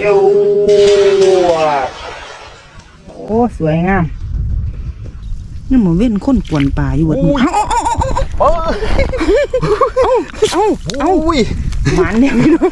เจ้าโอ้สวยงามนี่หมอเว้นคนกวนป่าอยู่เบดมือเอ้าเอ้าเอ้าเอ้าอุ้ยหมานเนี่ยพี่น้อง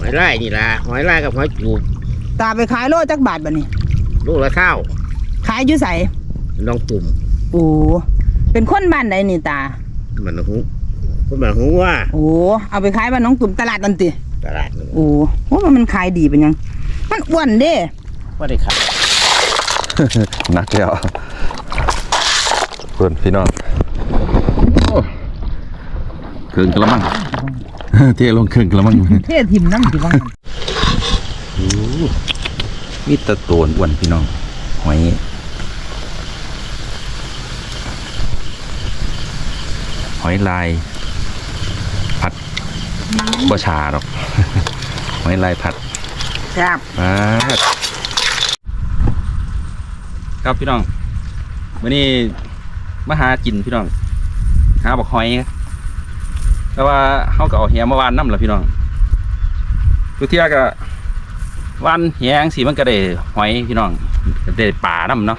หอยลายนี่ล่ะหอยลายกับหอยจูบตาไปขายโลจักบาทบัดนี้ลูกละเท่าขายอยู่ใสน้องตุ่มโอ้เป็นคนบ้านไหนนี่ตามันหูคนมันหูว่าโอ้เอาไปขายบ้านน้องตุ่มตลาดนันติ ตลาดนั่นโอ้โหมันมันขายดีเป็นหยัง มันอ้วนเด้ว่าได้ขายหนักแล้วเพื่อนพี่น้องเครื่องกระมังเทลงเครื่องกระมังเททิมน้ำสิบ้างมีแตะโตนอ้วนพี่น้องหอยหอยลายผัดบ่ชาหรอก หอยลายผัดครับมาดครับพี่น้องวันนี้มาหากินพี่น้องหาบอกหอยครับแต่ว่าเขาก็เอาแหมาวานน้ำละพี่น้องทุกเที่ยก็วานแหงสีมันก็ได้หอยพี่น้องก็ได้ป่าน้ำเนาะ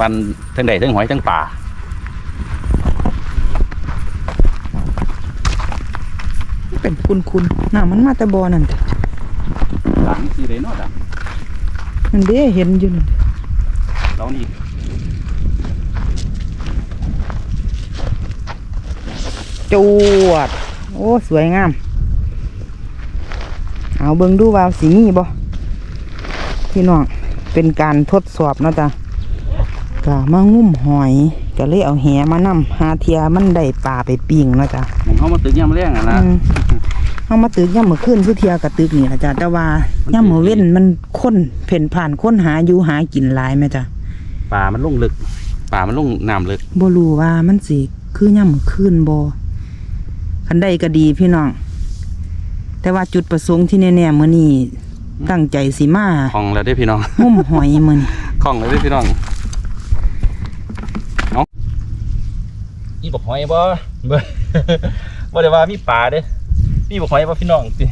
วันทั้งใดทั้งหอยทั้งป่า เป็นคุณคุณน้ำมันมาแต่บ่อนั่นติหลังสีเลยเนาะดังนั่นเด้เห็นอยู่นั่นเรานี่จวด โอ้ สวยงาม เอาเบิ่งดูว่าสีมีบ่พี่น้องเป็นการทดสอบเนาะจ้ะกะมางุ่มหอย ก็เลยเอาแหมานำหาเทียมันได้ปลาไปปิ้งเนาะจ้ะมองเขามาตึกยามแรงอะนะอืมเอามาตึกย่ำมือขึ้นผู้เทียกับตึกนี่ละจ้ะแต่ว่าย่ำมือเว้นมันค้นเพ่นผ่านค้นหาอยู่หากินหลายไหมจ้ะป่ามันลงลึกป่ามันลงน้ำลึกบ่รู้ว่ามันสิคือย่ำมือขึ้นบ่คันใดก็ดีพี่น้อง แต่ว่าจุดประสงค์ที่แน่ๆมื้อนี้ตั้งใจสิมาคลองแล้วได้อพี่น้อง งุ่มหอยมื้อนี้คล่องเลยเด้อพี่น้องเอา นี่บอกหอยบ่เบ่บ่ได้ว่ามีป่าเด้นี่บอกหอยบ่พี่น้องติ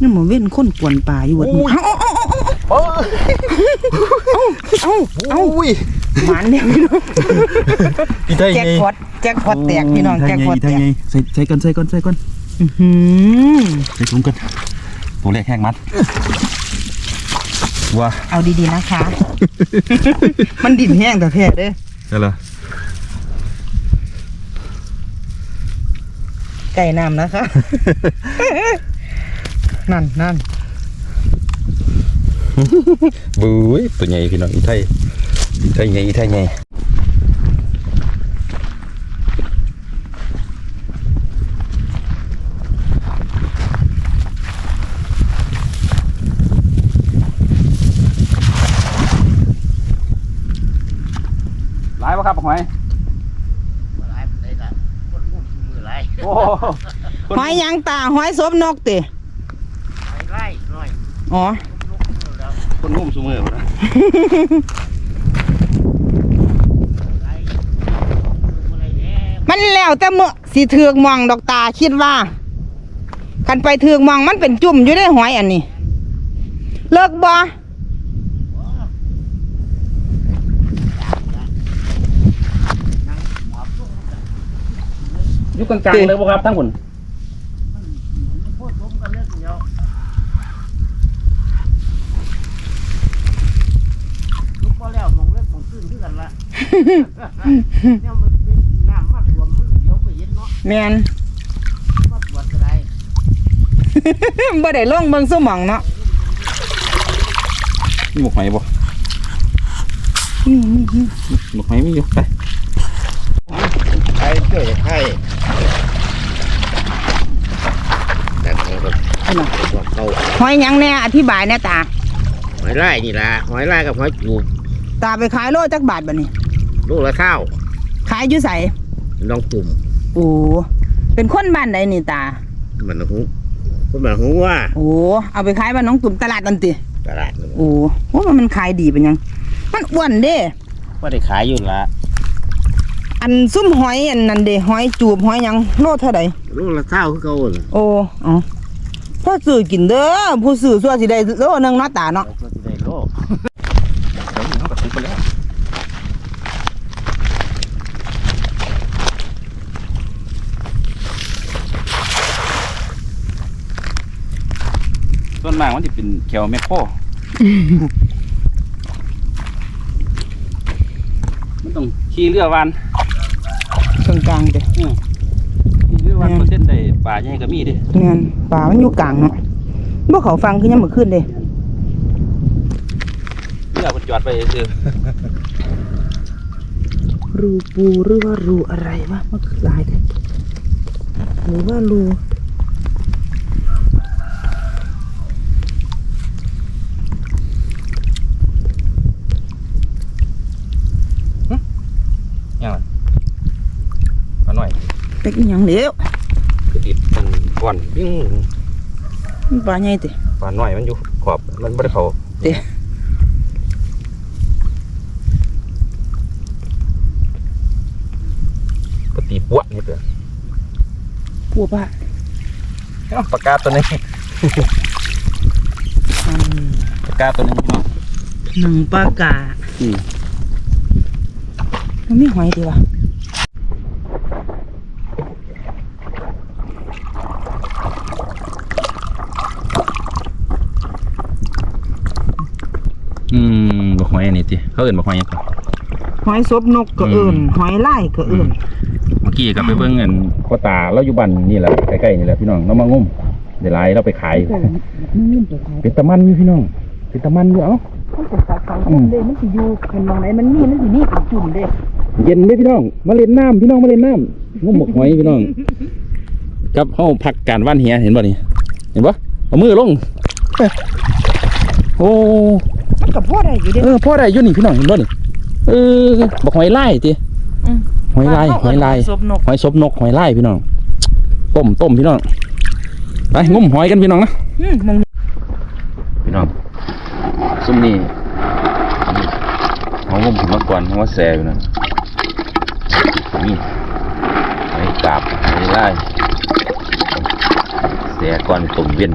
นี่หมือเว้นคนกวนป่าอยู่เบิดมื้อเอ้าโอ้ยเอ้าเอ้าอุ้ยหมานเนี่ยพี่น้องอีไทยแจ็คไงพอตแจ็คพอตแตกพี่น้องแจ็คพอตอีแตไทยกไงใส่ใส่กันใส่กันใส่กันอื้อหือใส่ถุงกันตัวแรกแห้งมัด ว้าเอาดีๆนะคะ มันดิ่นแห้งแต่แท้เด้อได้ละไก่น้ำนะคะ นั่นนั่นบุ้ยตัวใหญ่พี่น้องอีไทยอีไทยไงอีไทยไงหลายปะครับหอยหลายได้ละคนงุ่มมือหลายโอ้หอยหยังตาหอยซบนกติหอยไล่หน่อยอ๋อลูกมือแล้วคนงุ่มสูมือหมดนะไล่ลูกอะไรแน่มันแล้วแต่เมื่อสิถือกมองดอกตาคิดว่าคันไปถือกมองมันเป็นจุ่มอยู่ได้หอยอันนี้ เลิกบ่ อยู่กลางๆเลยบ่ครับทั้งหมดมันโคตรล้มกันเรื่องเดียวลูกพอแล้วมองเล็กมองขึ้นขึ้นกันละเนี่ยมันเป็นน้ำมัดรวมมันเดี๋ยวไปเย็นเนาะแมนมัดรวมก็ได้บ่ได้ลงเบิ่งสมองเนาะมีหมกหอยบ่นี่นี่นี่หมกหอยมีอยู่ไปไข่เจ้าไข่แต่ของรถ เอา น่ะบอกเขาหอยหยังแน่อธิบายแน่ตา หอยลายนี่ล่ะหอยลายกับหอยจูบตาไปขายโลจักบาทบัดนี้ลูกละเท่าขายอยู่ใสน้องตุ่มโอ้เป็นคนบ้านใดนี่ตา มันหูคนมันหูว่าโอ้เอาไปขายบ้านน้องตุ่มตลาดนันติตลาดนั่นโอ้โหมันมันขายดีเป็นหยัง มันอ้วนเด้ ว่าได้ขายอยู่ละอันซุ่มหอยอันนั้นเด้หอยจูบหอยหยังโลเท่าใดโลลูกละเท่าคือเก่าน่ะโอ้เอา พ่อซื้อกินเด้อผู้ซื้อสัวสิได้โลนึงเนาะตาเนาะเราก็สิได้โลเดี๋ยวนี้เขาก็ซื้อไปแล้วส่วนมากมันจะเป็นแควแมคโครมันต้องขี่เรือวันกลางกลางๆเด้อขี่เรือ วันเปอร์เซ็นต์ได้ป่าใหญ่ก็มีเดิแม่นป่ามันอยู่กลางเนาะบ่เขาฟังคือยามมื้อคืนเด้เรือมันจอดไปคือรูปูหรือว่ารูอะไรวะมันคือลายเด้อหรือว่ารูยังไงมาหน่อยเป็กอีหยังเด้วคือ ติดเป็นก่อนวิ่งมันปลาใหญ่ติป่าหน่อยมันอยู่ขอบมันไม่ได้เขาเด้ปกติปวดนี่เปล่าปัวปะปากกาตัวนี้อืมปากกาตัวนี้พี่น้องหนังปลากาอืมมันมีหอยดีวะ อืมบักห อยอันนี้ติเขาเอื่นบักหอยหยังก่อน หอยซบนกก็เอิ่นหอยลายก็เอิ่นเมื่อกี้กลับไปเบิ่งเงินพ่อตาเราอยู่บ้านนี่แหละใกล้ๆนี่แหละพี่น้องเรามางมเดี๋ยวไล่เราไปขายเป็นตะมันอยู่พี่น้อง เป็นตะมันอยู่เอ้า มันเป็นสายสังคมเด้มันสิอยู่คันมองไหนมันมีมันสิมีเป็นจุ่มเด้เย็นเด้พี่น้อง มาเล่นน้ำพี่น้องมาเล่นน้ำงมหมกหอยพี่น้องกับเฮาพักการว่านเหียเห็นบ่นี่เห็นบ่เอามือลงโอ้ มันก็พอได้อยู่เด้เออพ่อได้อยู่นี่พี่น้องเห็นบ่นี่เออบอกหอยลายติอืมหอยลายหอยลายซบนกหอยซบนกหอยลายพี่น้องต้มต้มพี่น้องไปงมหอยกันพี่น้องนะอืมมองพี่น้องซุ่มนี่เอางมถึงมาก่อนเพราะว่าแซ่อยู่นะนี่หอยกาบหอยลายแซ่ก่อนต้มเวียน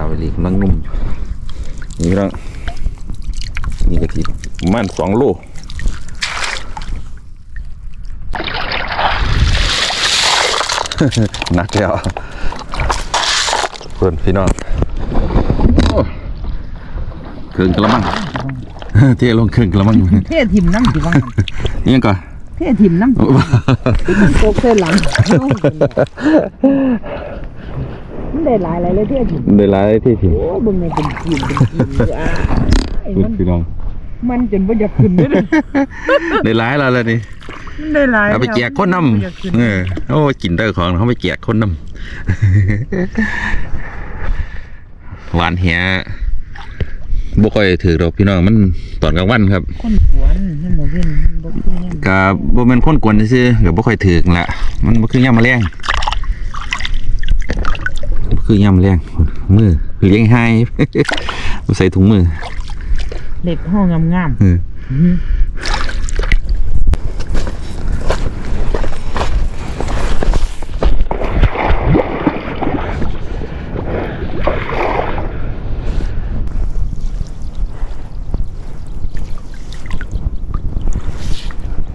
าวลีกำลังนุ่มอยู่นี่พี่น้องนี่กะทิประมาณสองโลหนักแล้วเพื่อนพี่น้องโอ้เครื่องกระมังเทลงเครื่องกระมังเททิมน้ำสิว่านี่ยังก่อนเททิมน้ำสิมันโกกใส่หลัง มันได้หลายหลายเลยเททิมได้หลายที่ถึงโอ้เบิ่งในเป็นกินเป็นกินอยู่อะไอ้มันพี่น้องมันจนบ่อยากขึ้นเลยเด้อได้หลายแล้วล่ะนี่มันได้หลายเอาไปแจกคนน้บ่อยากขึ้นำเออโอ้กินได้ของเขาไปแจกคนน้ำหวานเหียบ่ค่อยถือดอกพี่น้องมันตอนกลางวันครับคนกวนให้หมอเว้นบ่คือหยังก็บ่แม่นคนกวนซื่อๆก็บ่ค่อยถึกนั่นละมันบ่คือยามแมลงบ่ คือยามแมลงมือเลี้ยงให้บ่ใส่ถุงมือเล็บห้องงามเออๆ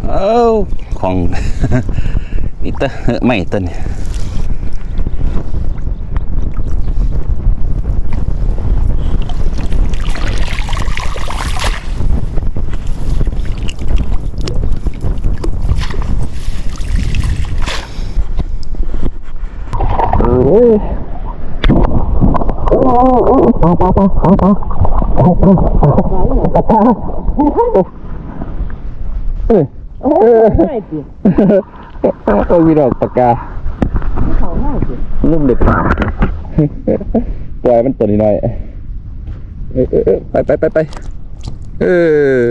เอ้าของนี่ตะเฮ้อไม่ตะนี่เอ้ยง่ายสิโอ้ยมีดอกปากกาเขาง่ายสิลุ่มเด็ดขาดปล่อยมันตัวนี้หน่อยเออเออเออไปไปไปไปเอ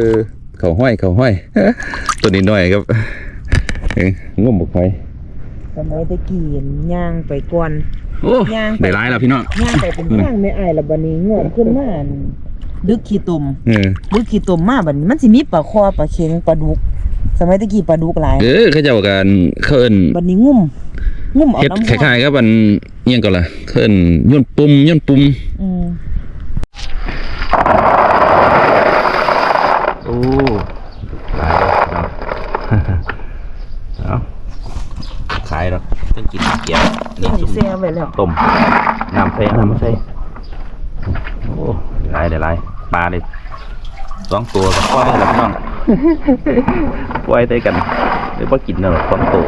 อเขาห้อยเขาห้อยตัวนี้หน่อยครับงุ่มบุกหอยสมัยตะกี้ย่างไปก่อน โอ้ย่างไป ได้ร้ายแล้วพี่น้อง ย่างไปเป็นย่างไม่อายละบัดนี้งอกขึ้นมาอั่นดึกขี้ตุ่มเออ ดึกขี้ตุ่มมาบัดนี้มันสิมีปลาคอปลาเค็งปลาดุก สมัยตะกี้ปลาดุกหลาย เออเขาเจ้ากันเคินบัดนี้งุ่มงุ่มเอาเฮ็ดน้ำคล้ายๆกับมันเอียงก่อนล่ะเคินย่นปุ่มย่นปุ่มอืม โอ้ตายแล้ว เอาขายแล้วต้องกินเกี๊ยวนี่ นี่ ซุ่ม แซ่ ไว้แล้วต้มน้ำใส่น้ำมาใส่โอ้หลายได้หลายปลาเลยสองตัวก็ปล่อยแล้วพี่น้องปล่อยได้กันหรือว่ากินเนาะสองตัว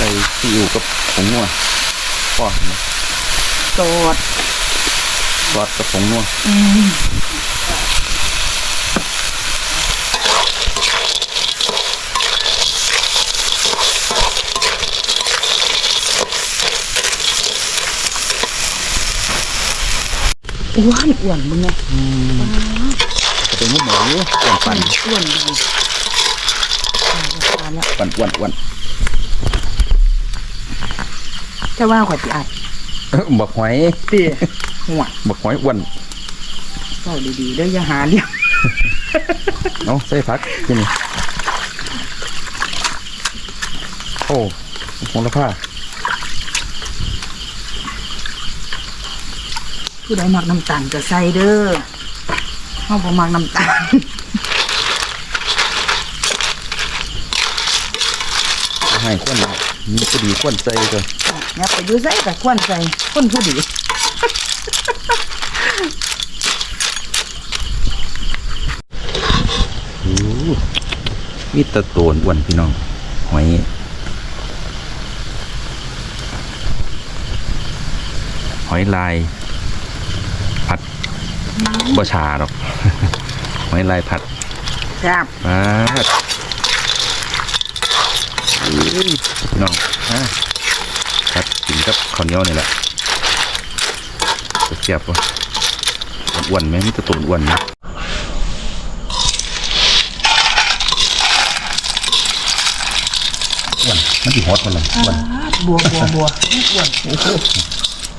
ใส่ซีอิ๊วกับผงนัวพ่อเห็นไหมโสดซอสกับผงนัวอ้วนอ้วนมึงไงจะเป็นมุกหมูอ้วนปั่นอ้วนดีตายแล้วปั่นอ้วนอ้วน แต่ว่าข่อยสิอัดเอ้อบักหอยเตี้ยหัวบักหอยอ้วนเศร้าดีๆเด้ออย่าหาเลี้ยงเอาใส่ผักที่นี่โอ้โหละผ้าผู้ใดมักน้ำตาลก็ใส่เด้อเฮาบ่มักน้ำตาลให้ข้นมีพอดีข้นใส่ก่อน เนี่ยไปอยู่ใส่ก็ควรใส่คนผู้ดีโอ้มีแตะโตนอ้วนพี่น้องหอยหอยลาย ผัดบ่ชาหรอกหอยลายผัดแซ่บมาดอุ้ยพี่น้องฮะ ครับกินกับข้าวเหนียวนี่แหละเสียบวะอ้วนไหมมีแตะโตนอ้วนไหมอ้วนมันที่ฮอตมันเลยอ้วนบัวบัวบัวอ้วน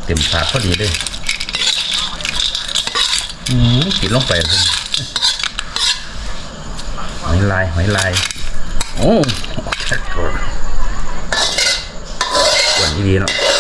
เต็มถาดพอดีเลยอืมกินลงไปเลยหอยลายหอยลายโอ้ แค่ตั